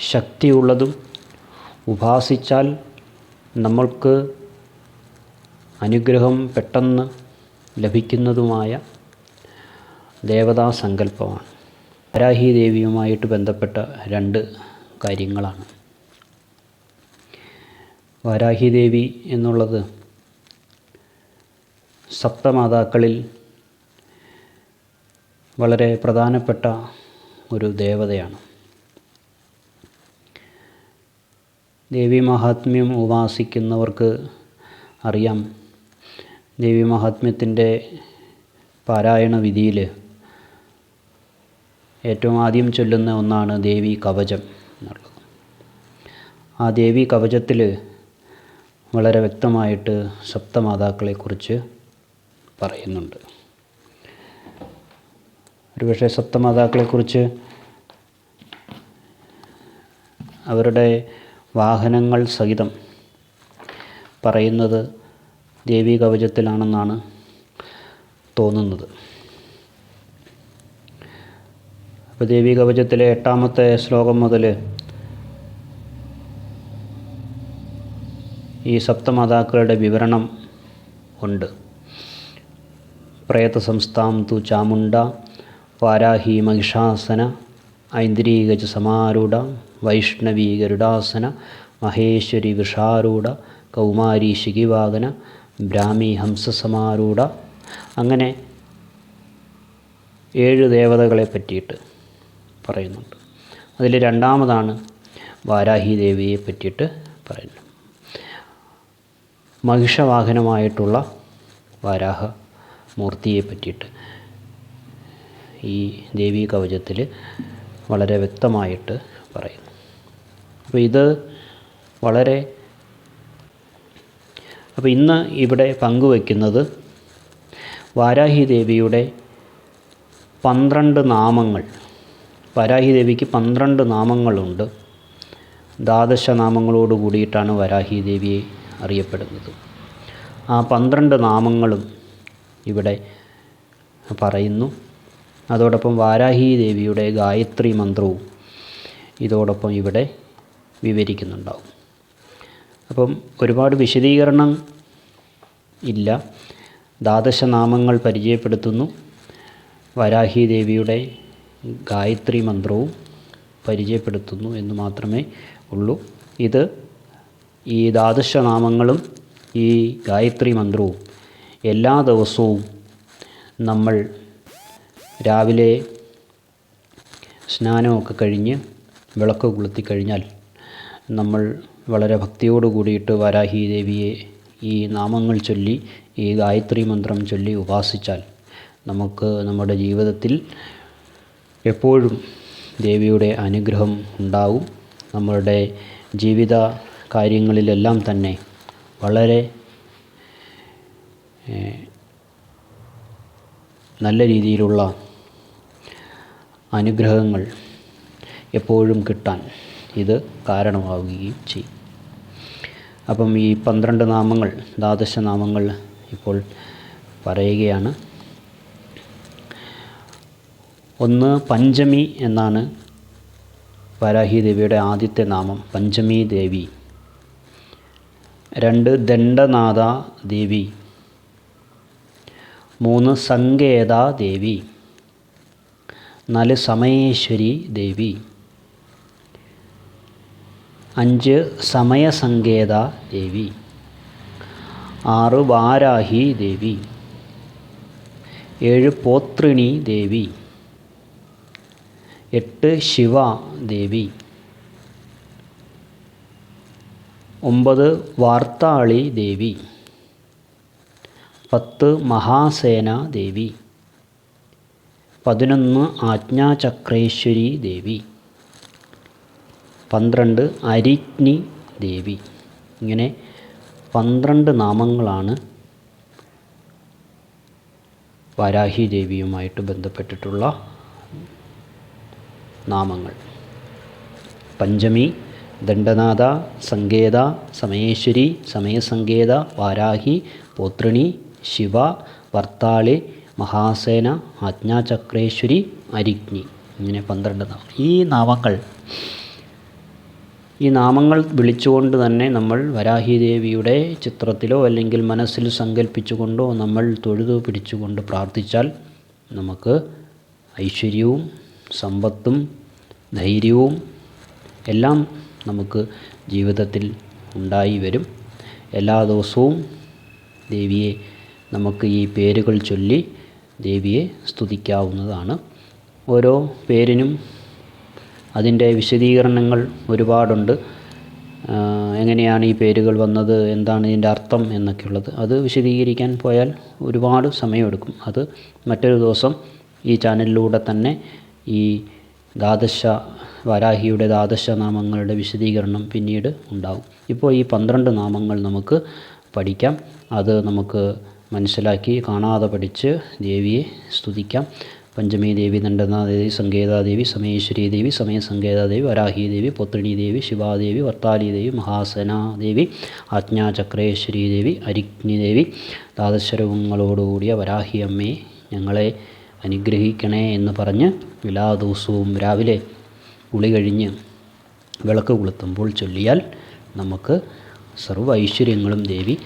ശക്തിയുള്ളതും ഉപാസിച്ചാൽ നമ്മൾക്ക് അനുഗ്രഹം പെട്ടെന്ന് ലഭിക്കുന്നതുമായ ദേവതാ സങ്കല്പമാണ്. വരാഹി ദേവിയുമായിട്ട് ബന്ധപ്പെട്ട രണ്ട് കാര്യങ്ങളാണ്. വാരാഹി ദേവി എന്നുള്ളത് സപ്തമാതാക്കളിൽ വളരെ പ്രധാനപ്പെട്ട ഒരു ദേവതയാണ്. ദേവി മഹാത്മ്യം ഉപാസിക്കുന്നവർക്ക് അറിയാം. ദേവി മഹാത്മ്യത്തിന്റെ പാരായണ വിധിയിൽ ഏറ്റവും ആദ്യം ചൊല്ലുന്ന ഒന്നാണ് ദേവി കവചം എന്നുള്ളത്. ആ ദേവി കവചത്തിൽ വളരെ വ്യക്തമായിട്ട് സപ്തമാതാക്കളെക്കുറിച്ച് പറയുന്നുണ്ട്. ഒരുപക്ഷെ സപ്തമാതാക്കളെക്കുറിച്ച് അവരുടെ വാഹനങ്ങൾ സഹിതം പറയുന്നത് ദേവി കവചത്തിലാണെന്നാണ് തോന്നുന്നത്. അപ്പോൾ ദേവി കവചത്തിലെ എട്ടാമത്തെ ശ്ലോകം മുതൽ ഈ സപ്തമാതാക്കളുടെ വിവരണം ഉണ്ട്. പ്രേത സംസ്ഥാം തു ചാമുണ്ട വാരാഹി മഹിഷാസന ഐന്ദ്രീകജ സമാരൂഢ വൈഷ്ണവീകരുടാസന മഹേശ്വരി വിഷാരൂഢ കൗമാരി ശിഖിവാകന ബ്രാഹ്മി ഹംസസമാരൂഢ അങ്ങനെ ഏഴ് ദേവതകളെ പറ്റിയിട്ട് പറയുന്നുണ്ട്. അതിൽ രണ്ടാമതാണ് വാരാഹി ദേവിയെ പറ്റിയിട്ട് പറയുന്നു മഹിഷവാഹനമായിട്ടുള്ള വാരാഹ മൂർത്തിയെ പറ്റിയിട്ട് ഈ ദേവീ കവചത്തിൽ വളരെ വ്യക്തമായിട്ട് പറയുന്നു. അപ്പോൾ ഇത് വളരെ അപ്പോൾ ഇന്ന് ഇവിടെ പങ്കുവയ്ക്കുന്നത് വാരാഹി ദേവിയുടെ പന്ത്രണ്ട് നാമങ്ങൾ വാരാഹി ദേവിക്ക് പന്ത്രണ്ട് നാമങ്ങളുണ്ട്. ദ്വാദശ നാമങ്ങളോട് കൂടിയിട്ടാണ് വരാഹി ദേവിയെ അറിയപ്പെടുന്നത്. ആ പന്ത്രണ്ട് നാമങ്ങളും ഇവിടെ പറയുന്നു. അതോടൊപ്പം വാരാഹി ദേവിയുടെ ഗായത്രി മന്ത്രവും ഇതോടൊപ്പം ഇവിടെ വിവരിക്കുന്നുണ്ടാവും. അപ്പം ഒരുപാട് വിശദീകരണം ഇല്ല. നാമങ്ങൾ പരിചയപ്പെടുത്തുന്നു. വരാഹി ദേവിയുടെ ഗായത്രി മന്ത്രവും പരിചയപ്പെടുത്തുന്നു എന്ന് മാത്രമേ ഉള്ളൂ. ഇത് ഈ നാമങ്ങളും ഈ ഗായത്രി മന്ത്രവും എല്ലാ ദിവസവും നമ്മൾ രാവിലെ സ്നാനമൊക്കെ കഴിഞ്ഞ് വിളക്ക് കൊളുത്തി കഴിഞ്ഞാൽ നമ്മൾ വളരെ ഭക്തിയോട് കൂടിയിട്ട് വരാഹി ദേവിയെ ഈ നാമങ്ങൾ ചൊല്ലി ഈ ഗായത്രി മന്ത്രം ചൊല്ലി ഉപാസിച്ചാൽ നമുക്ക് നമ്മുടെ ജീവിതത്തിൽ എപ്പോഴും ദേവിയുടെ അനുഗ്രഹം ഉണ്ടാവും. നമ്മളുടെ ജീവിത കാര്യങ്ങളിലെല്ലാം തന്നെ വളരെ നല്ല രീതിയിലുള്ള അനുഗ്രഹങ്ങൾ എപ്പോഴും കിട്ടാൻ ഇത് കാരണമാവുകയും ചെയ്യും. അപ്പം ഈ പന്ത്രണ്ട് നാമങ്ങൾ ദ്വാദശ നാമങ്ങൾ ഇപ്പോൾ പറയുകയാണ്. ഒന്ന് പഞ്ചമി എന്നാണ് വരാഹി ദേവിയുടെ ആദ്യത്തെ നാമം പഞ്ചമി ദേവി. രണ്ട് ദണ്ഡനാഥ ദേവി. മൂന്ന് സങ്കേത ദേവി. നാല് സമയേശ്വരി ദേവി. അഞ്ച് സമയസങ്കേത ദേവി. ആറ് വാരാഹി ദേവി. ഏഴ് പോത്രിണി ദേവി. എട്ട് ശിവ ദേവി. ഒമ്പത് വാർത്താളി ദേവി. പത്ത് മഹാസേന ദേവി. പതിനൊന്ന് ആജ്ഞാചക്രേശ്വരി ദേവി. പന്ത്രണ്ട് അരിഗ്നി ദേവി. ഇങ്ങനെ പന്ത്രണ്ട് നാമങ്ങളാണ് വാരാഹി ദേവിയുമായിട്ട് ബന്ധപ്പെട്ടിട്ടുള്ള നാമങ്ങൾ. പഞ്ചമി ദണ്ഡനാഥ സങ്കേത സമയേശ്വരി സമയസങ്കേത വാരാഹി പോത്രിണി ശിവ വർത്താളി മഹാസേന ആജ്ഞാചക്രേശ്വരി അരിഗ്നി ഇങ്ങനെ പന്ത്രണ്ട് നാമം ഈ നാമങ്ങൾ ഈ നാമങ്ങൾ വിളിച്ചുകൊണ്ട് തന്നെ നമ്മൾ വരാഹിദേവിയുടെ ചിത്രത്തിലോ അല്ലെങ്കിൽ മനസ്സിൽ സങ്കല്പിച്ചുകൊണ്ടോ നമ്മൾ തൊഴുതു പിടിച്ചുകൊണ്ട് പ്രാർത്ഥിച്ചാൽ നമുക്ക് ഐശ്വര്യവും സമ്പത്തും ധൈര്യവും എല്ലാം നമുക്ക് ജീവിതത്തിൽ ഉണ്ടായി വരും. എല്ലാ ദിവസവും ദേവിയെ നമുക്ക് ഈ പേരുകൾ ചൊല്ലി ദേവിയെ സ്തുതിക്കാവുന്നതാണ്. ഓരോ പേരിനും അതിന്റെ വിശദീകരണങ്ങൾ ഒരുപാടുണ്ട്. എങ്ങനെയാണ് ഈ പേരുകൾ വന്നത് എന്താണ് ഇതിന്റെ അർത്ഥം എന്നൊക്കെയുള്ളത്. അത് വിശദീകരിക്കാൻ പോയാൽ ഒരുപാട് സമയമെടുക്കും. അത് മറ്റൊരു ദിവസം ഈ ചാനലിലൂടെ തന്നെ ഈ ദ്വാദശ വരാഹിയുടെ ദ്വാദശ നാമങ്ങളുടെ വിശദീകരണം പിന്നീട് ഉണ്ടാകും ഇപ്പോൾ ഈ പന്ത്രണ്ട് നാമങ്ങൾ നമുക്ക് പഠിക്കാം. അത് നമുക്ക് മനസ്സിലാക്കി കാണാതെ പഠിച്ച് ദേവിയെ സ്തുതിക്കാം. പഞ്ചമി ദേവി നണ്ടനാദേവി സങ്കേതാദേവി സമയേശ്വരി ദേവി സമയസങ്കേതാദേവി വരാഹി ദേവി പൊത്രിണി ദേവി ശിവാദേവി വർത്താലി ദേവി മഹാസന ദേവി ആജ്ഞാചക്രേശ്വരി ദേവി അരിഗ്നി ദേവി ദ്വാദശരവങ്ങളോടുകൂടിയ വരാഹി അമ്മയെ ഞങ്ങളെ അനുഗ്രഹിക്കണേ എന്ന് പറഞ്ഞ് എല്ലാ ദിവസവും രാവിലെ കുളി കഴിഞ്ഞ് വിളക്ക് കൊളുത്തുമ്പോൾ ചൊല്ലിയാൽ നമുക്ക് സർവ ഐശ്വര്യങ്ങളും ദേവി